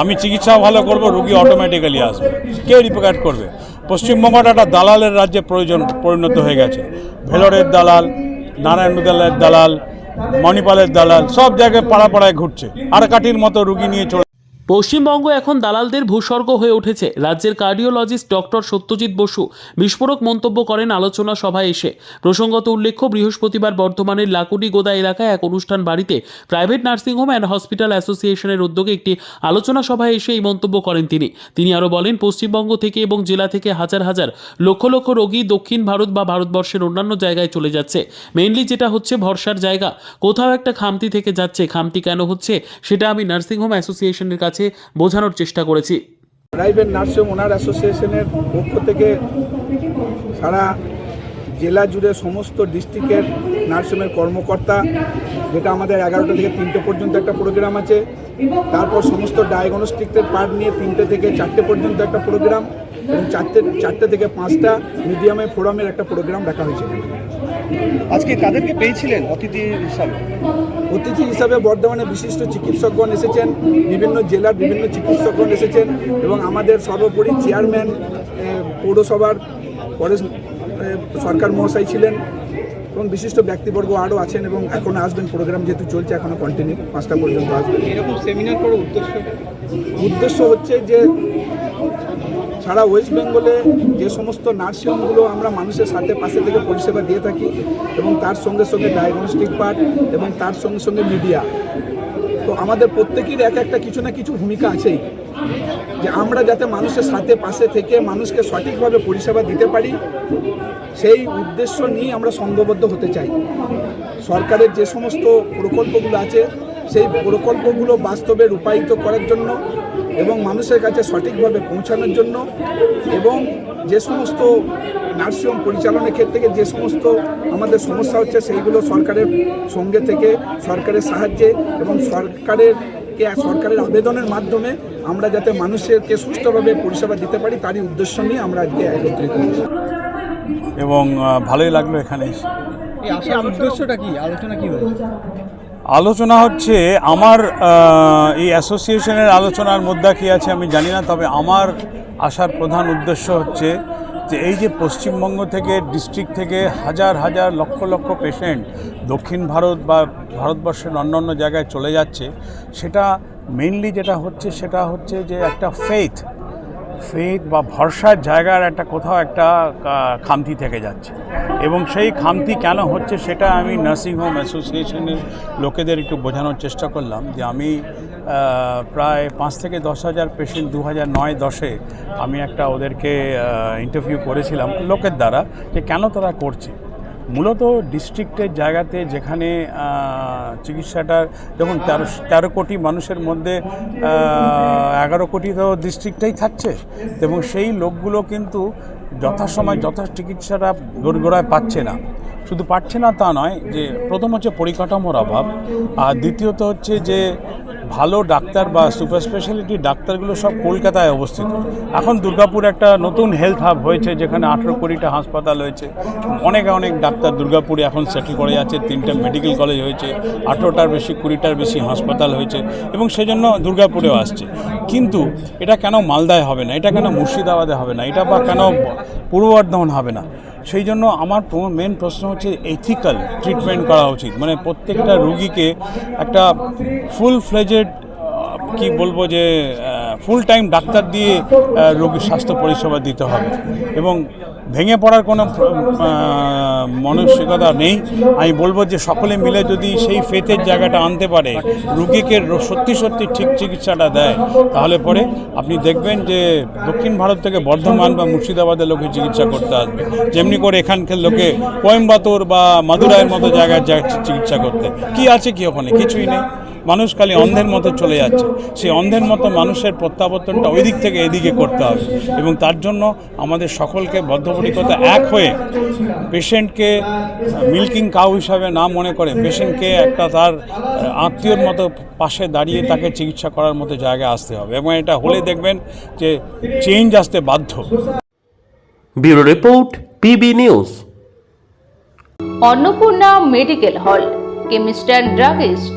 আমি চিকিৎসা ভালো করব, রুগী অটোমেটিক্যালি আসবে। কে রিপোর্ট করবে? পশ্চিমবঙ্গটা একটা দালালের রাজ্যে প্রয়োজন, পরিণত হয়ে গেছে। ভেলোরের দালাল নারায়ণ দালের দালাল, মণিপালের দালাল, সব জায়গায় পাড়া পাড়ায় ঘুরছে। আর কাটির মতো রুগী নিয়ে চলে পশ্চিমবঙ্গ এখন দালালদের ভূস্বর্গ হয়ে উঠেছে। রাজ্যের কার্ডিওলজিস্ট ডক্টর সত্যজিৎ বসু বিস্ফোরক মন্তব্য করেন আলোচনা সভায় এসে। প্রসঙ্গত উল্লেখ্য, বৃহস্পতিবার বর্ধমানের লাকুডি গোদা এলাকায় এক অনুষ্ঠান বাড়িতে প্রাইভেট নার্সিংহোম অ্যান্ড হসপিটাল অ্যাসোসিয়েশনের উদ্যোগে একটি আলোচনা সভায় এসে এই মন্তব্য করেন তিনি। তিনি আরও বলেন, পশ্চিমবঙ্গ থেকে এবং জেলা থেকে হাজার হাজার, লক্ষ লক্ষ রোগী দক্ষিণ ভারত বা ভারতবর্ষের অন্যান্য জায়গায় চলে যাচ্ছে। মেইনলি যেটা হচ্ছে ভরসার জায়গা। কোথাও একটা খামতি থেকে যাচ্ছে। খামতি কেন হচ্ছে, সেটা আমি নার্সিংহোম অ্যাসোসিয়েশনের কাছে বোঝানোর চেষ্টা করেছি। প্রাইভেট নার্সিং ওনার অ্যাসোসিয়েশনের পক্ষ থেকে সারা জেলা জুড়ে সমস্ত ডিস্ট্রিক্টের নার্সিংয়ের কর্মকর্তা, যেটা আমাদের এগারোটা থেকে তিনটে পর্যন্ত একটা প্রোগ্রাম আছে, তারপর সমস্ত ডায়াগনস্টিকের পার্ট নিয়ে তিনটে থেকে চারটে পর্যন্ত একটা প্রোগ্রাম এবং চারটে চারটে থেকে পাঁচটা মিডিয়ামে ফোরামের একটা প্রোগ্রাম রাখা হয়েছে। আজকে কাদেরকে পেয়েছিলেন অতিথি হিসাবে? অতিথি হিসাবে বর্ধমানে বিশিষ্ট চিকিৎসকগণ এসেছেন বিভিন্ন জেলার বিভিন্ন চিকিৎসকগণ এসেছেন এবং আমাদের সর্বোপরি চেয়ারম্যান পৌরসভার পরেশ এ, সরকার মহাশয় ছিলেন এবং বিশিষ্ট ব্যক্তিবর্গ আরও আছেন এবং এখন আসবেন। প্রোগ্রাম যেহেতু চলছে এখনও কন্টিনিউ পাঁচটা পর্যন্ত আসবেন। এরকম সেমিনার করে উদ্দেশ্য? উদ্দেশ্য হচ্ছে যে সারা ওয়েস্ট বেঙ্গলে যে সমস্ত নার্সিংহোমগুলো আমরা মানুষের সাথে পাশে থেকে পরিষেবা দিয়ে থাকি এবং তার সঙ্গে সঙ্গে ডায়াগনস্টিক পার্ট এবং তার সঙ্গে সঙ্গে মিডিয়া তো আমাদের প্রত্যেকের এক একটা কিছু না কিছু ভূমিকা আছেই, যে আমরা যাতে মানুষের সাথে পাশে থেকে মানুষকে সঠিকভাবে পরিষেবা দিতে পারি, সেই উদ্দেশ্য নিয়ে আমরা সংঘবদ্ধ হতে চাই। সরকারের যে সমস্ত প্রকল্পগুলো আছে সেই প্রকল্পগুলো বাস্তবে রূপায়িত করার জন্য এবং মানুষের কাছে সঠিকভাবে পৌঁছানোর জন্য এবং যে সমস্ত নার্সিংহোম পরিচালনার ক্ষেত্রে যে সমস্ত আমাদের সমস্যা হচ্ছে সেইগুলো সরকারের সঙ্গে থেকে সরকারের সাহায্যে এবং সরকারের কে সরকারের আবেদনের মাধ্যমে আমরা যাতে মানুষেরকে সুষ্ঠুভাবে পরিষেবা দিতে পারি তারই উদ্দেশ্য নিয়ে আমরা আজকে একত্রিত হয়েছি। এবং ভালোই লাগল এখানে আসার উদ্দেশ্যটা কি? আলোচনা কি হয়েছে আলোচনা হচ্ছে, আমার এই অ্যাসোসিয়েশনের আলোচনার মুদ্রা কী আছে আমি জানি না, তবে আমার আসার প্রধান উদ্দেশ্য হচ্ছে যে এই যে পশ্চিমবঙ্গ থেকে ডিস্ট্রিক্ট থেকে হাজার হাজার লক্ষ লক্ষ পেশেন্ট দক্ষিণ ভারত বা ভারতবর্ষের অন্যান্য জায়গায় চলে যাচ্ছে, সেটা মেনলি যেটা হচ্ছে, সেটা হচ্ছে যে একটা ফেথ ফেথ বা ভরসার জায়গার একটা কোথাও একটা খামতি থেকে যাচ্ছে। এবং সেই খামতি কেন হচ্ছে সেটা আমি নার্সিংহোম অ্যাসোসিয়েশনের লোকেদের একটু বোঝানোর চেষ্টা করলাম যে আমি প্রায় পাঁচ থেকে দশ হাজার পেশেন্ট দু হাজার নয় দশে আমি একটা ওদেরকে ইন্টারভিউ করেছিলাম লোকের দ্বারা যে কেন তারা করছে। মূলত ডিস্ট্রিক্টের জায়গাতে যেখানে আহ, চিকিৎসাটার যখন তেরো তেরো কোটি মানুষের মধ্যে এগারো কোটি তো ডিস্ট্রিক্টেই থাকছে। এবং সেই লোকগুলো কিন্তু যথাসময় যথা চিকিৎসাটা দোরগোড়ায় পাচ্ছে না। শুধু পাচ্ছে না তা নয় যে প্রথম হচ্ছে পরিকাঠামোর অভাব আর দ্বিতীয়ত হচ্ছে যে ভালো ডাক্তার বা সুপার স্পেশালিটি ডাক্তারগুলো সব কলকাতায় অবস্থিত। এখন দুর্গাপুর একটা নতুন হেলথ হাব হয়েছে, যেখানে আঠেরো কোটিটা হাসপাতাল হয়েছে। অনেক অনেক ডাক্তার দুর্গাপুরে এখন সেটেল করে যাচ্ছে, তিনটে মেডিকেল কলেজ হয়েছে, আঠেরোটার বেশি, কুড়িটার বেশি হাসপাতাল হয়েছে এবং সেজন্য দুর্গাপুরেও আসছে। কিন্তু এটা কেন মালদায় হবে না? এটা কেন মুর্শিদাবাদে হবে না? এটা বা কেন পূর্ব বর্ধমান হবে না? সেই জন্য আমার মেন প্রশ্ন হচ্ছে এথিক্যাল ট্রিটমেন্ট করা উচিত। মানে প্রত্যেকটা রুগীকে একটা ফুল ফ্লেজেড কি বলব যে ফুল টাইম ডাক্তার দিয়ে রোগীর স্বাস্থ্য পরিষেবা দিতে হবে। এবং ভেঙে পড়ার কোনো মানসিকতা নেই। আমি বলব যে সকলে মিলে যদি সেই ফেথের জায়গাটা আনতে পারে, রুগীকে সত্যি সত্যি ঠিক চিকিৎসাটা দেয়, তাহলে পরে আপনি দেখবেন যে দক্ষিণ ভারত থেকে বর্ধমান বা মুর্শিদাবাদের লোকে চিকিৎসা করতে আসবে। যেমনি করে এখানকার লোকে কোয়েম্বাতোর বা মাদুরাইয়ের মতো জায়গায় চিকিৎসা করতে। কি আছে কি ওখানে? কিছুই নেই। মানুষ খালি অন্ধের মতো চলে যাচ্ছে। সেই অন্ধের মতো মানুষের প্রত্যাবর্তনটা ওই দিক থেকে এদিকে করতে হবে। এবং তার জন্য আমাদের সকলকে বদ্ধপরিকতা এক হয়ে পেশেন্টকে মিল্কিং কাউ হিসাবে না মনে করে পেশেন্টকে একটা তার আত্মীয়র মতো পাশে দাঁড়িয়ে তাকে চিকিৎসা করার মতো জায়গায় আসতে হবে। এবং এটা হলে দেখবেন যে চেঞ্জ আসতে বাধ্য। Bureau report PB news. Annapurna medical hall chemist and druggist.